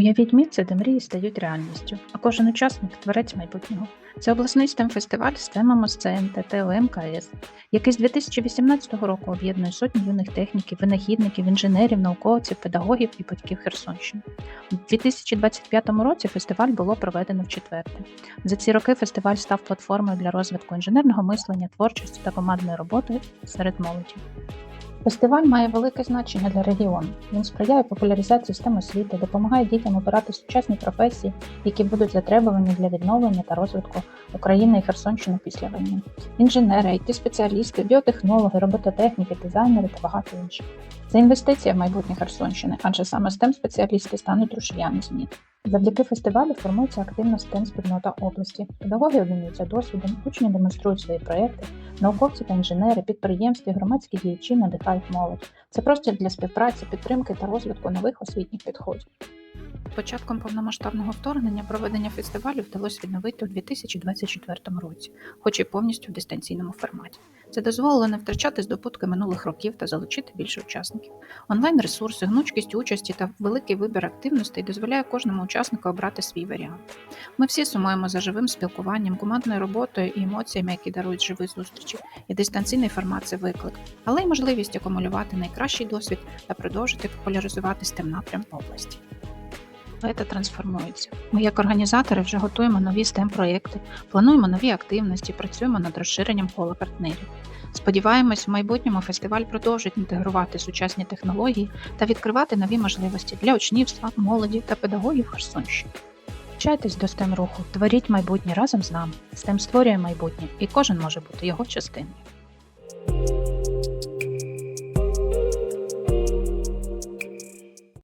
Уявіть місце, де мрії стають реальністю, а кожен учасник творець майбутнього. Це обласний stem фестиваль з темами МКС, який з 2018 року об'єднує сотні юних техніків, винахідників, інженерів, науковців, педагогів і батьків Херсонщини. У 2025 році фестиваль було проведено вчетверте. За ці роки фестиваль став платформою для розвитку інженерного мислення, творчості та командної роботи серед молоді. Фестиваль має велике значення для регіону. Він сприяє популяризації системи освіти, допомагає дітям обирати сучасні професії, які будуть затребувані для відновлення та розвитку України і Херсонщини після війни. Інженери, it спеціалісти, біотехнологи, робототехніки, дизайнери та багато інших. Це інвестиція в майбутнє Херсонщини, адже саме stem спеціалісти стануть рушіями змін. Завдяки фестивалю формується активна стенспільнота спільнота області. Педагоги обмінюються досвідом, учні демонструють свої проекти, науковці та інженери, підприємства, громадські діячі надихають молодь. Це простір для співпраці, підтримки та розвитку нових освітніх підходів. Початком повномасштабного вторгнення проведення фестивалю вдалося відновити у 2024 році, хоч і повністю в дистанційному форматі. Це дозволило не втрачати здобутки минулих років та залучити більше учасників. Онлайн-ресурси, гнучкість участі та великий вибір активностей дозволяє кожному учаснику обрати свій варіант. Ми всі сумуємо за живим спілкуванням, командною роботою і емоціями, які дарують живі зустрічі, і дистанційний формат це виклик, але й можливість акумулювати найкращий досвід та продовжити популяризувати STEM напрям області. Це трансформується. Ми, як організатори, вже готуємо нові stem проєкти, плануємо нові активності, працюємо над розширенням кола партнерів. Сподіваємось, в майбутньому фестиваль продовжить інтегрувати сучасні технології та відкривати нові можливості для учнівства, молоді та педагогів Херсонщини. Вчайтесь до STEM руху, творіть майбутнє разом з нами. STEM створює майбутнє, і кожен може бути його частиною.